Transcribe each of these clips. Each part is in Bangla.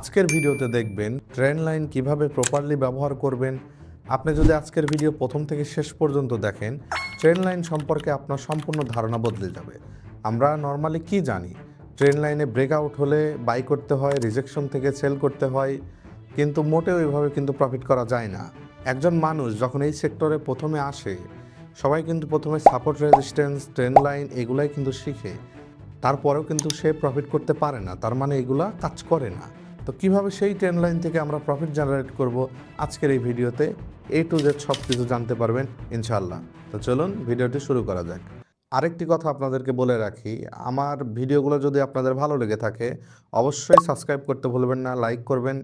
আজকের ভিডিওতে দেখবেন ট্রেন লাইন কীভাবে প্রপারলি ব্যবহার করবেন। আপনি যদি আজকের ভিডিও প্রথম থেকে শেষ পর্যন্ত দেখেন ট্রেন লাইন সম্পর্কে আপনার সম্পূর্ণ ধারণা বদলে যাবে। আমরা নর্মালি কি জানি? ট্রেন লাইনে ব্রেকআউট হলে বাই করতে হয় রিজেকশন থেকে সেল করতে হয়। কিন্তু মোটেও এইভাবে কিন্তু প্রফিট করা যায় না। একজন মানুষ যখন এই সেক্টরে প্রথমে আসে, সবাই কিন্তু প্রথমে সাপোর্ট রেজিস্ট্যান্স ট্রেন লাইন এগুলাই কিন্তু শিখে, তারপরেও কিন্তু সে প্রফিট করতে পারে না। তার মানে এগুলা কাজ করে না। তো কীভাবে সেই ট্রেন লাইন থেকে আমরা প্রফিট জেনারেট করব আজকের এই ভিডিওতে? এ টু জেড সব কিছু জানতে পারবেন ইনশাল্লাহ তো চলুন ভিডিওটি শুরু করা যাক। আরেকটি কথা আপনাদেরকে বলে রাখি, আমার ভিডিওগুলো যদি আপনাদের ভালো লেগে থাকে, অবশ্যই সাবস্ক্রাইব করতে ভুলবেন না লাইক করবেন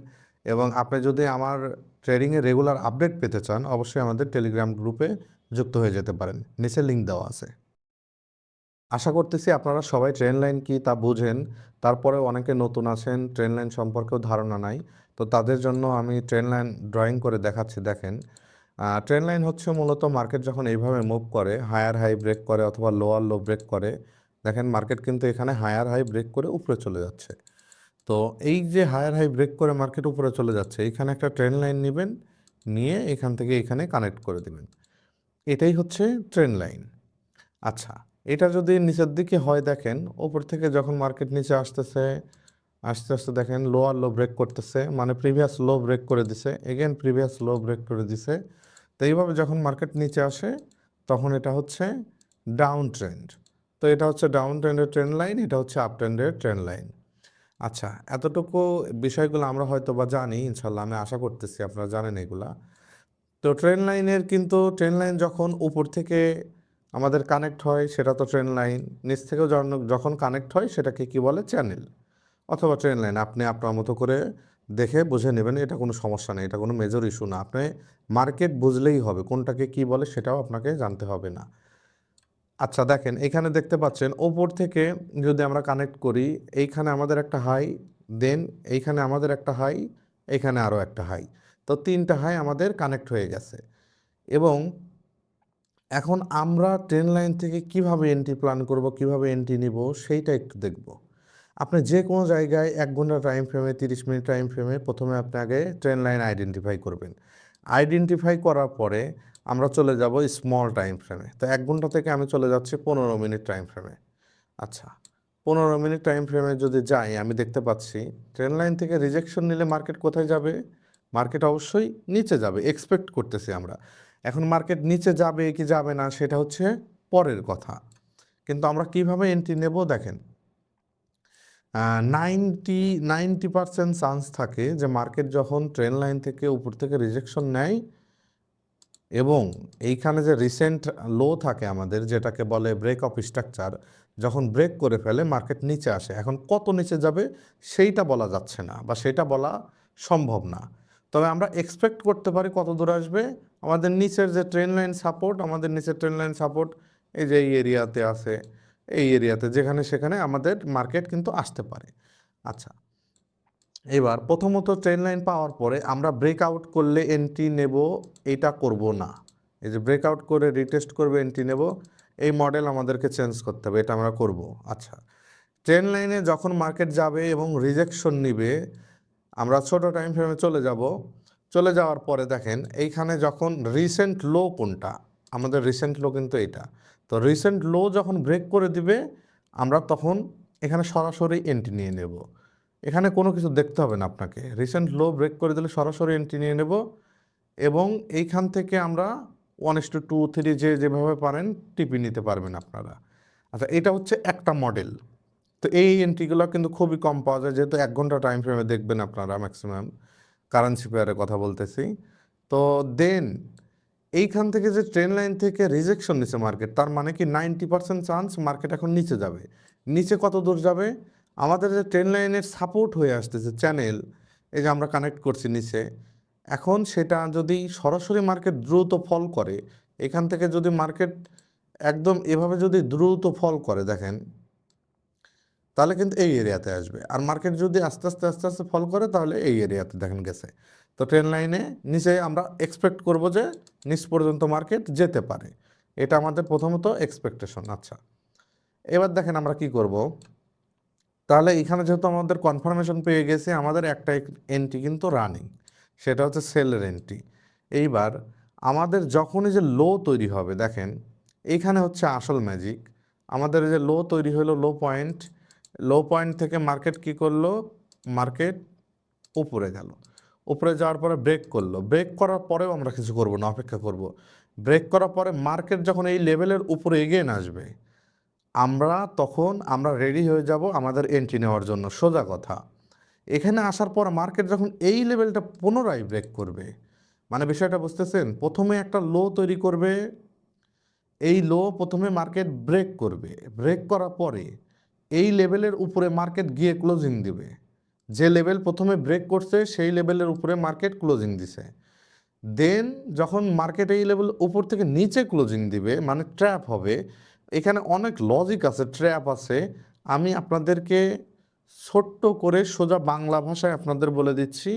এবং আপনি যদি আমার ট্রেডিংয়ে রেগুলার আপডেট পেতে চান, অবশ্যই আমাদের টেলিগ্রাম গ্রুপে যুক্ত হয়ে যেতে পারেন। নিচে লিঙ্ক দেওয়া আছে। আশা করতেছি আপনারা সবাই ট্রেন লাইন কি তা বুঝেন। তারপরে অনেকে নতুন আছেন, ট্রেন লাইন সম্পর্কেও ধারণা নাই। তো তাদের জন্য আমি ট্রেন লাইন ড্রয়িং করে দেখাচ্ছি, দেখেন। ট্রেন লাইন হচ্ছে মূলত মার্কেট যখন এইভাবে মুভ করে, হায়ার হাই ব্রেক করে অথবা লোয়ার লো ব্রেক করে, দেখেন মার্কেট কিন্তু এখানে হায়ার হাই ব্রেক করে উপরে চলে যাচ্ছে। তো এই যে হায়ার হাই ব্রেক করে মার্কেট উপরে চলে যাচ্ছে, এখানে একটা ট্রেন লাইন নেবেন, নিয়ে এখান থেকে এখানে কানেক্ট করে দেবেন। এটাই হচ্ছে ট্রেন লাইন। আচ্ছা এটা যদি নিচের দিকে হয় দেখেন, ওপর থেকে যখন মার্কেট নিচে আসতেছে, আস্তে আস্তে দেখেন লোয়ার লো ব্রেক করতেছে মানে প্রিভিয়াস লো ব্রেক করে দিছে এগেন প্রিভিয়াস লো ব্রেক করে দিছে। তো এইভাবে যখন মার্কেট নিচে আসে, তখন এটা হচ্ছে ডাউন ট্রেন্ড তো এটা হচ্ছে ডাউন ট্রেন্ডের ট্রেন্ড লাইন এটা হচ্ছে আপ ট্রেন্ডের ট্রেন্ড লাইন আচ্ছা এতটুকু বিষয়গুলো আমরা হয়তো বা জানি ইনশাল্লাহ আমি আশা করতেছি আপনারা জানেন এগুলা। তো ট্রেন লাইনের কিন্তু ট্রেন লাইন যখন উপর থেকে আমাদের কানেক্ট হয়, সেটা তো ট্রেন লাইন নিচ থেকেও যখন- যখন কানেক্ট হয়, সেটাকে কি বলে? চ্যানেল অথবা ট্রেন লাইন আপনি আপনার মতো করে দেখে বুঝে নেবেন, এটা কোনো সমস্যা নেই, এটা কোনো মেজর ইস্যু না। আপনি মার্কেট বুঝলেই হবে, কোনটাকে কি বলে সেটাও আপনাকে জানতে হবে না। আচ্ছা দেখেন, এখানে দেখতে পাচ্ছেন, ওপর থেকে যদি আমরা কানেক্ট করি, এইখানে আমাদের একটা হাই দেন এইখানে আমাদের একটা হাই এইখানে আরও একটা হাই তো তিনটা হাই আমাদের কানেক্ট হয়ে গেছে। এবং এখন আমরা ট্রেন লাইন থেকে কীভাবে এন্ট্রি প্ল্যান করব, কীভাবে এন্ট্রি নিব, সেইটা একটু দেখব। আপনি যে কোনো জায়গায় এক ঘণ্টা টাইম ফ্রেমে তিরিশ মিনিট টাইম ফ্রেমে প্রথমে আপনি আগে ট্রেন লাইন আইডেন্টিফাই করবেন। আইডেন্টিফাই করার পরে আমরা চলে যাব স্মল টাইম ফ্রেমে তো এক ঘণ্টা থেকে আমি চলে যাচ্ছি পনেরো মিনিট টাইম ফ্রেমে আচ্ছা পনেরো মিনিট টাইম ফ্রেমে যদি যাই, আমি দেখতে পাচ্ছি ট্রেন লাইন থেকে রিজেকশন নিলে মার্কেট কোথায় যাবে? মার্কেট অবশ্যই নিচে যাবে। এক্সপেক্ট করতেছি আমরা। এখন মার্কেট নিচে যাবে কি যাবে না সেটা হচ্ছে পরের কথা। কিন্তু আমরা কীভাবে এন্ট্রি নেব দেখেন নাইনটি নাইনটি পার্সেন্ট চান্স থাকে যে মার্কেট যখন ট্রেন লাইন থেকে উপর থেকে রিজেকশন নেয় এবং এইখানে যে রিসেন্ট লো থাকে আমাদের যেটাকে বলে ব্রেক অফ স্ট্রাকচার যখন ব্রেক করে ফেলে মার্কেট নিচে আসে। এখন কত নিচে যাবে সেইটা বলা যাচ্ছে না বা সেটা বলা সম্ভব না। তবে আমরা এক্সপেক্ট করতে পারি কত দূর আসবে। আমাদের নিচের যে ট্রেন লাইন সাপোর্ট আমাদের নিচের ট্রেন লাইন সাপোর্ট এই যে এই এরিয়াতে আছে, এই এরিয়াতে যেখানে সেখানে আমাদের মার্কেট কিন্তু আসতে পারে। আচ্ছা এবার প্রথমত ট্রেন লাইন পাওয়ার পরে আমরা ব্রেকআউট করলে এন্ট্রি নেব, এটা করব না। এই যে ব্রেকআউট করে রিটেস্ট করবে এন্ট্রি নেব, এই মডেল আমাদেরকে চেঞ্জ করতে হবে, এটা আমরা করব। আচ্ছা ট্রেন লাইনে যখন মার্কেট যাবে এবং রিজেকশন নিবে আমরা ছোট টাইম ফ্রেমে চলে যাব। চলে যাওয়ার পরে দেখেন, এইখানে যখন রিসেন্ট লো কোনটা? আমাদের রিসেন্ট লো কিন্তু এটা। তো রিসেন্ট লো যখন ব্রেক করে দিবে, আমরা তখন এখানে সরাসরি এন্ট্রি নিয়ে নেব। এখানে কোনো কিছু দেখতে হবে না আপনাকে। রিসেন্ট লো ব্রেক করে দিলে সরাসরি এন্ট্রি নিয়ে নেব এবং এইখান থেকে আমরা one is to two three যে যেভাবে পারেন টিপি নিতে পারবেন আপনারা। আচ্ছা এটা হচ্ছে একটা মডেল তো এই এন্ট্রিগুলো কিন্তু খুবই কম পাওয়া যায়। যেহেতু এক ঘণ্টা টাইম ফ্রেমে দেখবেন আপনারা ম্যাক্সিমাম কারেন্সি পেয়ারে কথা বলতেছি। তো দেন এইখান থেকে যে ট্রেন লাইন থেকে রিজেকশন নিচ্ছে মার্কেট তার মানে কি নাইনটি পার্সেন্ট চান্স মার্কেট এখন নিচে যাবে। নিচে কত দূর যাবে? আমাদের যে ট্রেন লাইনের সাপোর্ট হয়ে আসতেছে চ্যানেল এই যে আমরা কানেক্ট করছি নিচে। এখন সেটা যদি সরাসরি মার্কেট দ্রুত ফল করে, এখান থেকে যদি মার্কেট একদম এভাবে যদি দ্রুত ফল করে, দেখেন তাহলে কিন্তু এই এরিয়াতে আসবে। আর মার্কেট যদি আস্তে আস্তে আস্তে আস্তে ফল করে, তাহলে এই এরিয়াতে দেখেন গেছে। তো ট্রেন লাইনে নিচে আমরা এক্সপেক্ট করব যে নিচ পর্যন্ত মার্কেট যেতে পারে। এটা আমাদের প্রথমত এক্সপেকটেশন আচ্ছা। এবার দেখেন আমরা কি করব? তাহলে এখানে যেহেতু আমাদের কনফার্মেশন পেয়ে গেছে, আমাদের একটা এন্ট্রি কিন্তু রানিং সেটা হচ্ছে সেলের এন্ট্রি এইবার আমাদের যখনই যে লো তৈরি হবে, দেখেন এইখানে হচ্ছে আসল ম্যাজিক আমাদের যে লো তৈরি হলো লো পয়েন্ট লো পয়েন্ট থেকে মার্কেট কি করল? মার্কেট উপরে গেল। উপরে যাওয়ার পরে ব্রেক করল। ব্রেক করার পরেও আমরা কিছু করব না, অপেক্ষা করব। ব্রেক করার পরে মার্কেট যখন এই লেভেলের উপরে এগিয়ে আসবে, আমরা তখন আমরা রেডি হয়ে যাব আমাদের এন্ট্রি নেওয়ার জন্য। সোজা কথা। এখানে আসার পর মার্কেট যখন এই লেভেলটা পুনরায় ব্রেক করবে মানে বিষয়টা বুঝতেছেন? প্রথমে একটা লো তৈরি করবে, এই লো প্রথমে মার্কেট ব্রেক করবে। ব্রেক করার পরে এই লেভেলের উপরে মার্কেট গিয়ে ক্লোজিং দিবে। যে লেভেল প্রথমে ব্রেক করছে, সেই লেভেলের উপরে মার্কেট ক্লোজিং দিছে। দেন যখন মার্কেট এই লেভেল উপর থেকে নিচে ক্লোজিং দিবে মানে ট্র্যাপ হবে, এখানে অনেক লজিক আছে, ট্র্যাপ আছে। আমি আপনাদেরকে ছোট্ট করে সোজা বাংলা ভাষায় আপনাদের বলে দিচ্ছি,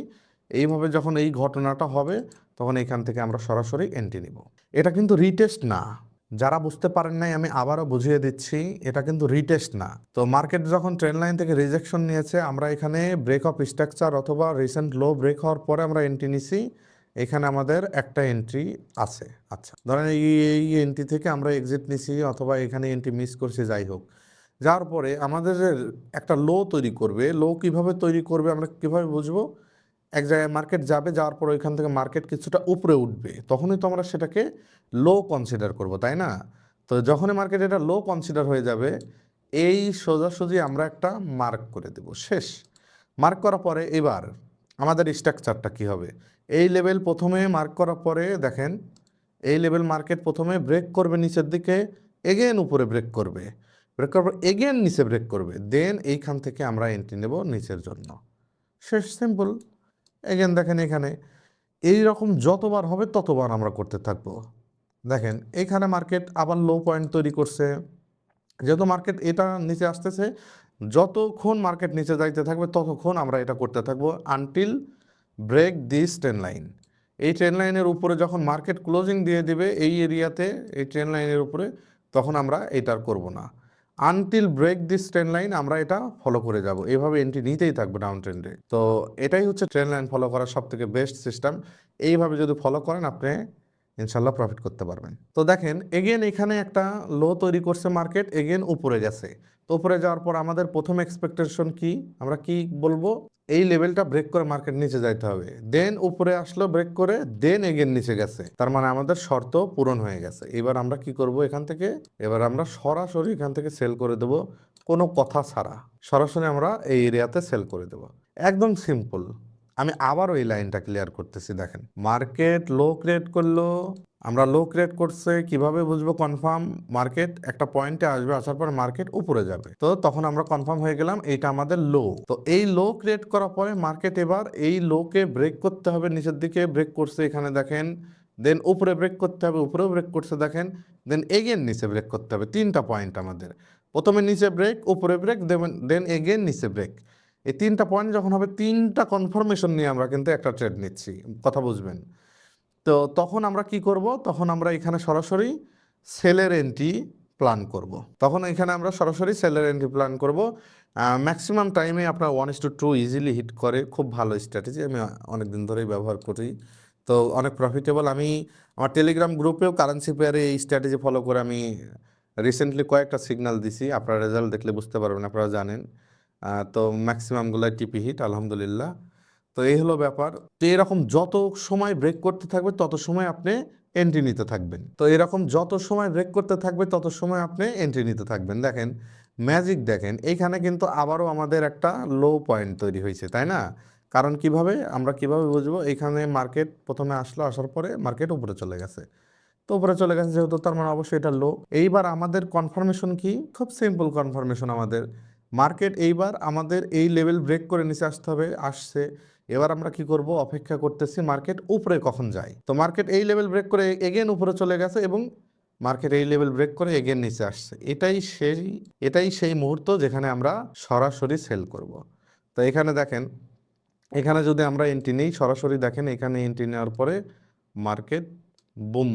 এইভাবে যখন এই ঘটনাটা হবে, তখন এখান থেকে আমরা সরাসরি এন্ট্রি নিব। এটা কিন্তু রিটেস্ট না। যারা বুঝতে পারেন নাই, আমি আবারও বুঝিয়ে দিচ্ছি, এটা কিন্তু রিটেস্ট না। তো মার্কেট যখন ট্রেন লাইন থেকে রিজেকশন নিয়েছে, আমরা এখানে ব্রেক অফ স্ট্রাকচার অথবা রিসেন্ট লো ব্রেক হওয়ার পরে আমরা এন্ট্রি নিছি। এখানে আমাদের একটা এন্ট্রি আছে। আচ্ছা ধরেন এই এই এন্ট্রি থেকে আমরা এক্সিট নিছি অথবা এখানে এন্ট্রি মিস করছি, যাই হোক। যাওয়ার পরে আমাদের একটা লো তৈরি করবে লো কীভাবে তৈরি করবে আমরা কীভাবে বুঝব? এক জায়গায় মার্কেট যাবে, যাওয়ার পর ওইখান থেকে মার্কেট কিছুটা উপরে উঠবে, তখনই তো আমরা সেটাকে লো কনসিডার করব, তাই না? তো যখনই মার্কেট এটা লো কনসিডার হয়ে যাবে, এই সোজাসুজি আমরা একটা মার্ক করে দেব, শেষ। মার্ক করার পরে এবার আমাদের স্ট্রাকচারটা কি হবে? এই লেভেল প্রথমে মার্ক করার পরে দেখেন, এই লেভেল মার্কেট প্রথমে ব্রেক করবে নিচের দিকে এগেন উপরে ব্রেক করবে। ব্রেক করার পর এগেন নিচে ব্রেক করবে দেন এইখান থেকে আমরা এন্ট্রি নেব নিচের জন্য। শেষ সিম্পল এগেন দেখেন এখানে এই রকম যতবার হবে ততবার আমরা করতে থাকব। দেখেন, এখানে মার্কেট আবার লো পয়েন্ট তৈরি করছে। যেহেতু মার্কেট এটা নিচে আসতেছে, যতক্ষণ মার্কেট নিচে যাইতে থাকবে, ততক্ষণ আমরা এটা করতে থাকব until break this trend line এই ট্রেন লাইনের উপরে যখন মার্কেট ক্লোজিং দিয়ে দিবে, এই এরিয়াতে এই ট্রেন লাইনের উপরে, তখন আমরা এটার করব না। Until break this trend line আমরা এটা ফলো করে যাব। এইভাবে এন্ট্রি নিতেই থাকব ডাউন ট্রেন্ডে তো এটাই হচ্ছে ট্রেন লাইন ফলো করার সব থেকে বেস্ট সিস্টেম এইভাবে যদি ফলো করেন, আপনি ইনশাল্লাহ প্রফিট করতে পারবেন। তো দেখেন এগেন এখানে একটা লো তৈরি করছে মার্কেট এগেন উপরে গেছে তো উপরে যাওয়ার পর আমাদের প্রথম এক্সপেকটেশন কি? আমরা কি বলব? এই লেভেলটা ব্রেক করে মার্কেট নিচে যাইতে হবে। দেন উপরে আসলো ব্রেক করে দেন এগেন নিচে গেছে। তার মানে আমাদের শর্ত পূরণ হয়ে গেছে। এবার আমরা কি করব এখান থেকে? এবার আমরা সরাসরি এখান থেকে সেল করে দেব কোনো কথা ছাড়া। সরাসরি আমরা এই এরিয়াতে সেল করে দেব। একদম সিম্পল আমি আবারও এই লাইনটা ক্লিয়ার করতেছি, দেখেন। মার্কেট লো ক্রিয়েট করল, আমরা লো ক্রিয়েট করছে, কীভাবে বুঝব কনফার্ম মার্কেট একটা পয়েন্টে আসবে, আসার পর মার্কেট উপরে যাবে। তো তখন আমরা কনফার্ম হয়ে গেলাম, এইটা আমাদের লো তো এই লো ক্রিয়েট করার পরে মার্কেট এবার এই লোকে ব্রেক করতে হবে, নিচের দিকে ব্রেক করছে এখানে দেখেন। দেন উপরে ব্রেক করতে হবে, উপরেও ব্রেক করছে, দেখেন। দেন এগেন নিচে ব্রেক করতে হবে, তিনটা পয়েন্ট আমাদের। প্রথমে নিচে ব্রেক উপরে ব্রেক দেন এগেন নিচে ব্রেক এই তিনটা পয়েন্ট যখন হবে, তিনটা কনফার্মেশন নিয়ে আমরা কিন্তু একটা ট্রেড নিচ্ছি। কথা বুঝবেন। তো তখন আমরা কি করব? তখন আমরা এখানে সরাসরি সেলের এন্ট্রি প্ল্যান করব। তখন এখানে আমরা সরাসরি সেলের এন্ট্রি প্ল্যান করব। ম্যাক্সিমাম টাইমে আপনার one is to two easily hit করে। খুব ভালো স্ট্র্যাটেজি আমি অনেক দিন ধরেই ব্যবহার করি। তো অনেক প্রফিটেবল আমি আমার টেলিগ্রাম গ্রুপেও কারেন্সি পেয়ারে এই স্ট্র্যাটেজি ফলো করে আমি রিসেন্টলি কয়েকটা সিগন্যাল দিছি। আপনারা রেজাল্ট দেখলে বুঝতে পারবেন, আপনারা জানেন। তো ম্যাক্সিমামগুলাই টিপি হিট আলহামদুলিল্লাহ। তো এই হলো ব্যাপার। তো এরকম যত সময় ব্রেক করতে থাকবে, তত সময় আপনি এন্ট্রি নিতে থাকবেন। তো এরকম যত সময় ব্রেক করতে থাকবে, তত সময় আপনি এন্ট্রি নিতে থাকবেন। দেখেন ম্যাজিক দেখেন, এইখানে কিন্তু আবারও আমাদের একটা লো পয়েন্ট তৈরি হয়েছে, তাই না? কারণ কীভাবে? আমরা কীভাবে বুঝব? এখানে মার্কেট প্রথমে আসলো, আসার পরে মার্কেট উপরে চলে গেছে। তো উপরে চলে গেছে যেহেতু, তার মানে অবশ্যই এটা লো এইবার আমাদের কনফার্মেশন কি? খুব সিম্পল কনফার্মেশন আমাদের। মার্কেট এইবার আমাদের এই লেভেল ব্রেক করে নিচে আসতে হবে, আসছে। এবার আমরা কি করব? অপেক্ষা করতেছি মার্কেট উপরে কখন যায়। তো মার্কেট এই লেভেল ব্রেক করে এগেন উপরে চলে গেছে এবং মার্কেট এই লেভেল ব্রেক করে এগেন নিচে আসছে। এটাই সেই এটাই সেই মুহূর্ত যেখানে আমরা সরাসরি সেল করব। তো এখানে দেখেন, এখানে যদি আমরা এন্ট্রি নেই, সরাসরি দেখেন, এখানে এন্ট্রি নেওয়ার পরে মার্কেট বুম,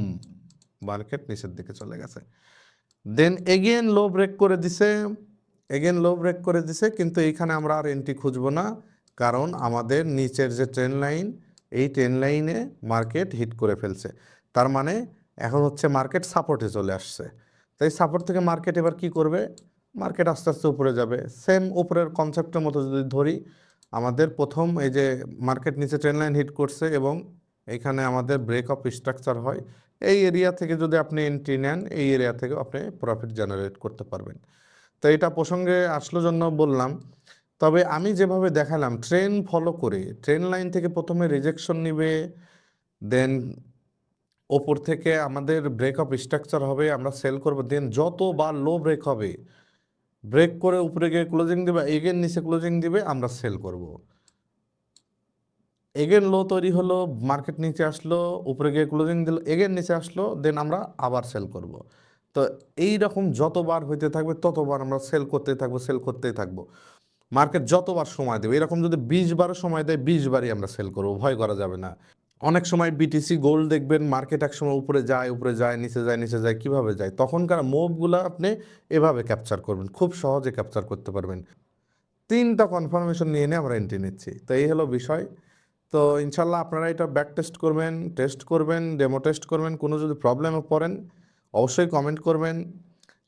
মার্কেট নিচের দিকে চলে গেছে। দেন এগেন লো ব্রেক করে দিছে। এগেন লো ব্রেক করে দিছে, কিন্তু এইখানে আমরা আর এন্ট্রি খুঁজবো না, কারণ আমাদের নিচের যে ট্রেন লাইন এই ট্রেন লাইনে মার্কেট হিট করে ফেলছে। তার মানে এখন হচ্ছে মার্কেট সাপোর্টে চলে আসছে। তাই সাপোর্ট থেকে মার্কেট এবার কি করবে? মার্কেট আস্তে আস্তে উপরে যাবে। সেম উপরের কনসেপ্টের মতো যদি ধরি, আমাদের প্রথম এই যে মার্কেট নিচে ট্রেন লাইন হিট করছে এবং এইখানে আমাদের ব্রেক অফ স্ট্রাকচার হয়, এই এরিয়া থেকে যদি আপনি এন্ট্রি নেন, এই এরিয়া থেকে আপনি প্রফিট জেনারেট করতে পারবেন। তো এটা প্রসঙ্গে আসলো জন্য বললাম। তবে আমি যেভাবে দেখালাম ট্রেন ফলো করে ট্রেন লাইন থেকে প্রথমে রিজেকশন নিবে দেন ওপর থেকে আমাদের ব্রেক অফ স্ট্রাকচার হবে, আমরা সেল করব দেন যতবার লো ব্রেক হবে ব্রেক করে উপরে গিয়ে ক্লোজিং দেবে এগেন নিচে ক্লোজিং দিবে, আমরা সেল করব। এগেন লো তৈরি হলো মার্কেট নিচে আসলো, উপরে গিয়ে ক্লোজিং দিল এগেন নিচে আসলো দেন আমরা আবার সেল করব। তো এই রকম যতবার হইতে থাকবে, ততবার আমরা সেল করতেই থাকব সেল করতেই থাকব। মার্কেট যতবার সময় দেবে, এরকম যদি বিশ বারও সময় দেয়, বিশ বারই আমরা সেল করব, ভয় করা যাবে না। অনেক সময় বিটিসি গোল্ড দেখবেন মার্কেট এক সময় উপরে যায় উপরে যায়, নিচে যায় নিচে যায়, কীভাবে যায়? তখনকার মুভগুলো আপনি এভাবে ক্যাপচার করবেন, খুব সহজে ক্যাপচার করতে পারবেন। তিনটা কনফার্মেশন নিয়ে নিয়ে আমরা এন্ট্রি নিচ্ছি। তো এই হলো বিষয়। তো ইনশাল্লাহ আপনারা এটা ব্যাক টেস্ট করবেন টেস্ট করবেন ডেমো টেস্ট করবেন, কোনো যদি প্রবলেমে পড়েন অবশ্যই কমেন্ট করবেন,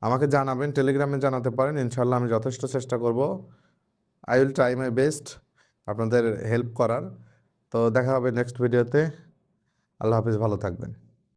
আমাকে জানাবেন টেলিগ্রামে জানাতে পারেন ইনশাল্লাহ আমি যথেষ্ট চেষ্টা করব। I will try my best আপনাদের হেল্প করার। তো দেখা হবে নেক্সট ভিডিওতে আল্লাহ হাফিজ, ভালো থাকবেন।